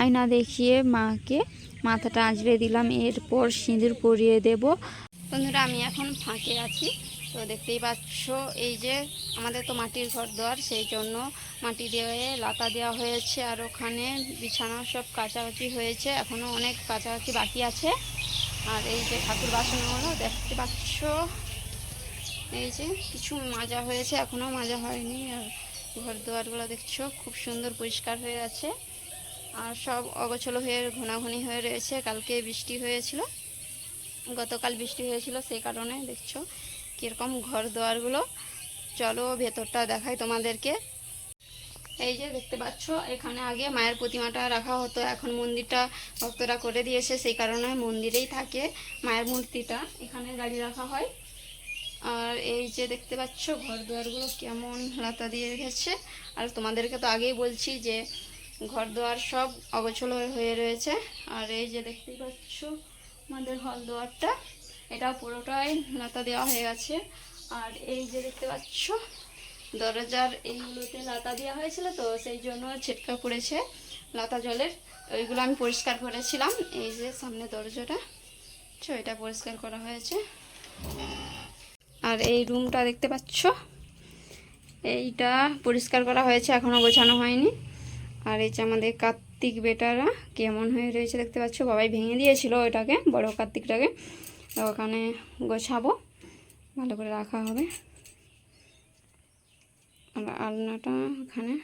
আয়না দেখিয়ে মাকে মাথাটা আঁচড়ে দিলাম। এরপর সিঁদুর পরিয়ে দেব। বন্ধুরা, আমি এখন ফাঁকে আছি। তো দেখতেই পাচ্ছ, এই যে আমাদের তো মাটির ঘর দেওয়ার সেই জন্য মাটি দিয়ে লাতা দেওয়া হয়েছে আর ওখানে বিছানা সব কাচাকাচি হয়েছে। এখনও অনেক কাচাকাচি বাকি আছে। আর এই যে ঠাকুর বাসনগুলো, দেখতে পাচ্ছ? এই যে কিছু মাজা হয়েছে এখনও মাজা হয়নি। আর ঘর দুয়ারগুলো দেখছ, খুব সুন্দর পরিষ্কার হয়ে আছে। আর সব অগোছলো হয়ে ঘনাঘনি হয়ে রয়েছে। কালকে বৃষ্টি হয়েছিল। গতকাল বৃষ্টি হয়েছিল সেই কারণে দেখছ কীরকম ঘর দুয়ারগুলো। চলো ভেতরটা দেখাই তোমাদেরকে। এই যে দেখতে পাচ্ছ, এখানে আগে মায়ের প্রতিমাটা রাখা হতো, এখন মন্দিরটা ভক্তরা করে দিয়েছে, সেই কারণে মন্দিরেই থাকে মায়ের মূর্তিটা, এখানে গাড়ি রাখা হয়। আর এই যে দেখতে পাচ্ছ, ঘর দুয়ারগুলো কেমন লাতা দিয়ে রেখেছে আর তোমাদেরকে তো আগেই বলছি যে ঘর দুয়ার সব অগোছল হয়ে রয়েছে। আর এই যে দেখতেই পাচ্ছ আমাদের হল দুয়ারটা এটা পুরোটাই লাতা দেওয়া হয়ে গেছে। আর এই যে দেখতে পাচ্ছ, দরজার এইগুলোতে লাতা দেওয়া হয়েছিল তো, সেই জন্য ছিটকা পড়েছে লাতা জলের। ওইগুলো আমি পরিষ্কার করেছিলাম, এই যে সামনে দরজাটা তো এটা পরিষ্কার করা হয়েছে। আর এই রুমটা দেখতে পাচ্ছ, এইটা পরিষ্কার করা হয়েছে এখনও গোছানো হয়নি। আর এই যে আমাদের কার্তিক বেটারা কেমন হয়ে রয়েছে দেখতে পাচ্ছ? বাবাই ভেঙে দিয়েছিল ওইটাকে, বড় কার্তিকটাকে। ওখানে গোছাবো, ভালো করে রাখা হবে। আর আলনাটা ওখানে।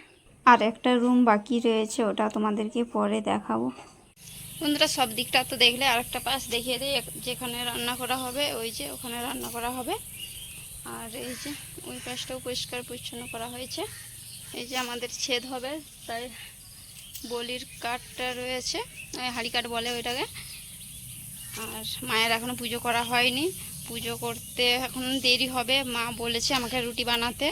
আর একটা রুম বাকি রয়েছে, ওটা তোমাদেরকে পরে দেখাবো। বন্ধুরা, সব দিকটা তো দেখলে আরেকটা পাশ দেখিয়ে দিই যেখানে রান্না করা হবে, ওই যে ওখানে রান্না করা হবে। আর এই যে ওই পাশটাও পরিষ্কার পরিচ্ছন্ন করা হয়েছে। এই যে আমাদের ছেদ হবে, তাই বলির কাঠটা রয়েছে হাড়ি কাঠ বলে ওইটাকে। আর মায়ের এখনও পুজো করা হয়নি। পুজো করতে এখন দেরি হবে, মা বলেছে আমাকে রুটি বানাতে।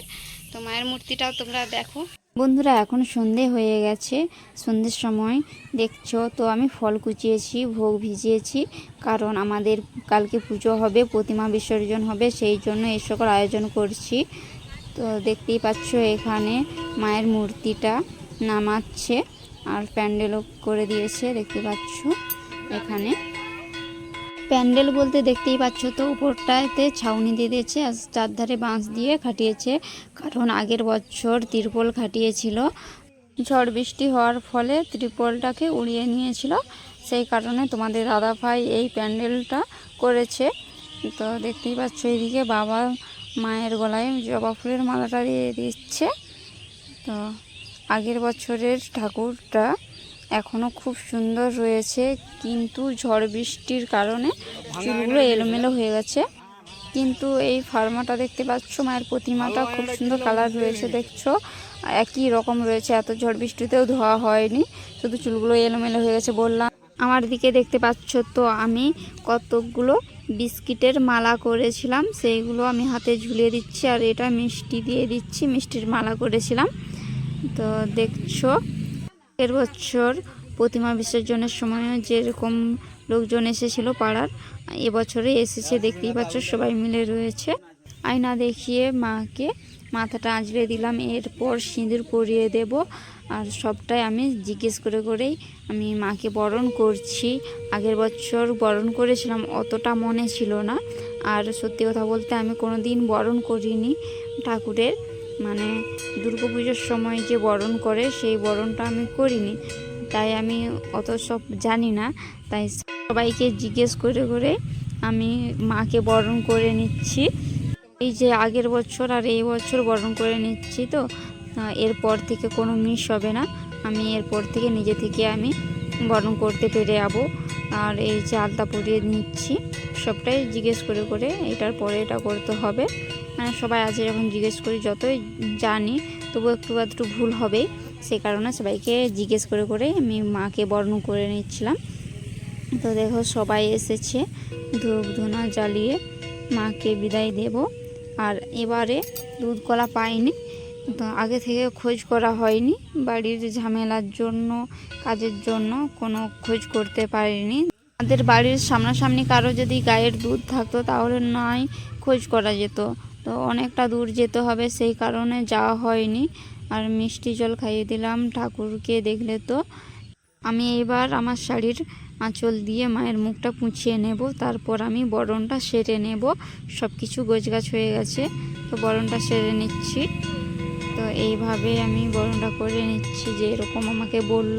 তো মায়ের মূর্তিটাও তোমরা দেখো। বন্ধুরা, এখন সন্ধে হয়ে গেছে, সন্ধ্যের সময়। দেখছ, তো আমি ফল কুচিয়েছি, ভোগ ভিজিয়েছি, কারণ আমাদের কালকে পুজো হবে, প্রতিমা বিসর্জন হবে, সেই জন্য এই সকল আয়োজন করছি। তো দেখতেই পাচ্ছ এখানে মায়ের মূর্তিটা নামাচ্ছে আর প্যান্ডেলও করে দিয়েছে, দেখতে পাচ্ছ এখানে। প্যান্ডেল বলতে দেখতেই পাচ্ছ তো, উপরটাতে ছাউনি দিয়ে দিয়েছে আর চারধারে বাঁশ দিয়ে খাটিয়েছে, কারণ আগের বছর তিরপল খাটিয়েছিল। ঝড় বৃষ্টি হওয়ার ফলে ত্রিপলটাকে উড়িয়ে নিয়েছিল, সেই কারণে তোমাদের দাদা ভাই এই প্যান্ডেলটা করেছে। তো দেখতেই পাচ্ছ এদিকে বাবা মায়ের গলায় জবা ফুলের মালাটা দিয়ে দিচ্ছে। তো আগের বছরের ঠাকুরটা এখনও খুব সুন্দর রয়েছে কিন্তু ঝড় বৃষ্টির কারণে চুলগুলো এলোমেলো হয়ে গেছে। কিন্তু এই ফার্মাটা দেখতে পাচ্ছ, মায়ের প্রতিমাটা খুব সুন্দর কালার রয়েছে দেখছ? একই রকম রয়েছে, এত ঝড় বৃষ্টিতেও ধোয়া হয়নি, শুধু চুলগুলো এলোমেলো হয়ে গেছে বললাম। আমার দিকে দেখতে পাচ্ছ তো আমি কতকগুলো বিস্কিটের মালা করেছিলাম, সেইগুলো আমি হাতে ঝুলিয়ে দিচ্ছি আর এটা মিষ্টি দিয়ে দিচ্ছি, মিষ্টির মালা করেছিলাম। তো দেখছ এর বছর প্রতিমা বিসর্জনের সময় যেরকম লোকজন এসেছিল পাড়ার এবছরে এসেছে, দেখতেই পাচ্ছ সবাই মিলে রয়েছে। আয়না দেখিয়ে মাকে মাথাটা আঁচড়ে দিলাম। এরপর সিঁদুর পরিয়ে দেব। আর সবটাই আমি জিজ্ঞেস করে করেই আমি মাকে বরণ করছি। আগের বছর বরণ করেছিলাম, অতটা মনে ছিল না। আর সত্যি কথা বলতে আমি কোনো দিন বরণ করিনি। ঠাকুরের মানে দুর্গাপুজোর সময় যে বরণ করে, সেই বরণটা আমি করিনি। তাই আমি অত সব জানি না। তাই সবাইকে জিজ্ঞেস করে করে আমি মাকে বরণ করে নিচ্ছি। এই যে আগের বছর আর এই বছর বরণ করে নিচ্ছি তো এরপর থেকে কোনো মিস হবে না। আমি এরপর থেকে নিজে থেকে আমি বরণ করতে পেরে যাব। আর এই যে আলতা পরিয়ে নিচ্ছি, সবটাই জিজ্ঞেস করে করে এটার পরে এটা করতে হবে। মানে সবাই আছে যখন জিজ্ঞেস করি, যতই জানি তবু একটু একটু ভুল হবে সে কারণে সবাইকে জিজ্ঞেস করে করে আমি মাকে বর্ণ করে নিচ্ছিলাম। তো দেখো সবাই এসেছে, ধূপ ধুনা জ্বালিয়ে মাকে বিদায় দেব। আর এবারে দুধ কলা পাইনি। তো আগে থেকে খোঁজ করা হয়নি। বাড়ির ঝামেলার জন্য, কাজের জন্য কোনো খোঁজ করতে পারিনি। আমাদের বাড়ির সামনাসামনি কারও যদি গায়ের দুধ থাকতো তাহলে নয় খোঁজ করা যেত। তো অনেকটা দূর যেতে হবে সেই কারণে যাওয়া হয়নি। আর মিষ্টি জল খাইয়ে দিলাম ঠাকুরকে দেখলে তো। আমি এবার আমার শাড়ির আঁচল দিয়ে মায়ের মুখটা পুঁছিয়ে নেব, তারপর আমি বরণটা সেরে নেব। সব কিছু গোছগাছ হয়ে গেছে, তো বরণটা সেরে নিচ্ছি। তো এইভাবে আমি বরণটা করে নিচ্ছি যে এরকম আমাকে বলল।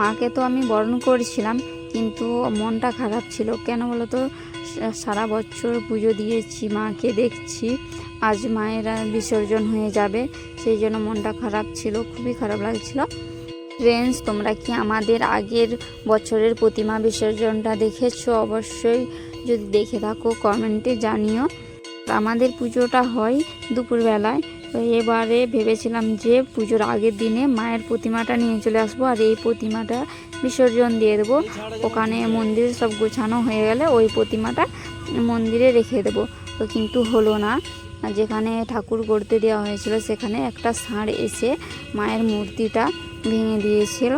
মাকে তো আমি বরণ করেছিলাম, কিন্তু মনটা খারাপ ছিল। কেন বলো তো সারা বছর পুজো দিয়েছি, মাকে দেখছি। আজ মায়েরা বিসর্জন হয়ে যাবে, সেই জন্য মনটা খারাপ ছিল, খুবই খারাপ লাগছিল। ফ্রেন্ডস তোমরা কি আমাদের আগের বছরের প্রতিমা বিসর্জনটা দেখেছ? অবশ্যই যদি দেখে থাকো, কমেন্টে জানিও। আমাদের পুজোটা হয় দুপুরবেলায়। এবারে ভেবেছিলাম যে পুজোর আগের দিনে মায়ের প্রতিমাটা নিয়ে চলে আসব আর এই প্রতিমাটা বিসর্জন দিয়ে দেবো। ওখানে মন্দিরে সব গোছানো হয়ে গেলে ওই প্রতিমাটা মন্দিরে রেখে দেবো। তো কিন্তু হলো না। যেখানে ঠাকুর গড়তে দেওয়া হয়েছিল, সেখানে একটা ষাঁড় এসে মায়ের মূর্তিটা ভেঙে দিয়েছিল।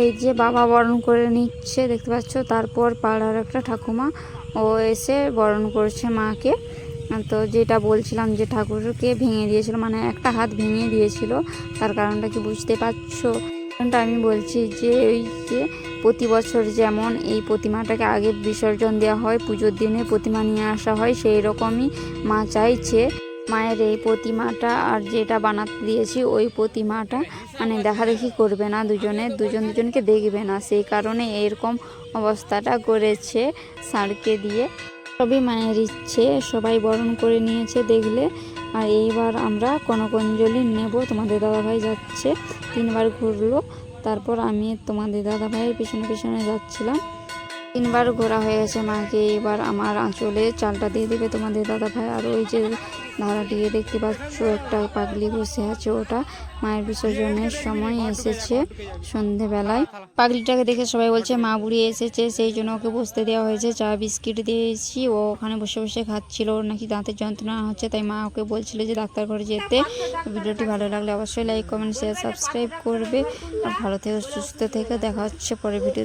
এই যে বাবা বরণ করে নিচ্ছে, দেখতে পাচ্ছ? তারপর পাড়ার একটা ঠাকুমা ও এসে বরণ করছে মাকে। তো যেটা বলছিলাম যে ঠাকুরকে ভেঙে দিয়েছিল মানে একটা হাত ভেঙে দিয়েছিল, তার কারণটা কি বুঝতে পারছ? কারণটা আমি বলছি যে ওই যে প্রতি বছর যেমন এই প্রতিমাটাকে আগে বিসর্জন দেওয়া হয়, পুজোর দিনে প্রতিমা নিয়ে আসা হয়, সেই রকমই মা চাইছে। মায়ের এই প্রতিমাটা আর যেটা বানাতে দিয়েছি, ওই প্রতিমাটা মানে দেখাদেখি করবে না দুজনে, দুজন দুজনকে দেখবে না। সেই কারণে এরকম অবস্থাটা করেছে ষাঁড়কে দিয়ে। সবই মায়ের ইচ্ছে, সবাই বরণ করে নিয়েছে দেখলে। আর এইবার আমরা কনকঞ্জলি নেব, তোমাদের দাদাভাই যাচ্ছে। তিনবার ঘুরলো। তারপর আমি তোমাদের দাদাভাইয়ের পিছনে পিছনে যাচ্ছিলাম। তিনবার ঘোরা হয়ে গেছে মাকে, এবার আমার আঁচলে চালটা দিয়ে দেবে তোমাদের দাদা ভাই। আর ওই যে ধারা দিয়ে দেখতে পাচ্ছ, একটা পাগলি বসে আছে, ওটা মায়ের বিসর্জনের সময় এসেছে সন্ধেবেলায়। পাগলিটাকে দেখে সবাই বলছে, মা বুড়ি এসেছে, সেই জন্য ওকে বসতে দেওয়া হয়েছে। চা, বিস্কিট দিয়েছি, ও ওখানে বসে বসে খাচ্ছিল, ওর নাকি দাঁতের যন্ত্রণা হচ্ছে, তাই মা ওকে বলছিল যে ডাক্তার ঘরে যেতে। ভিডিওটি ভালো লাগলে অবশ্যই লাইক কমেন্ট শেয়ার সাবস্ক্রাইব করবে। আর ভালো থেকে, সুস্থ থেকে, দেখা হচ্ছে পরে ভিডিও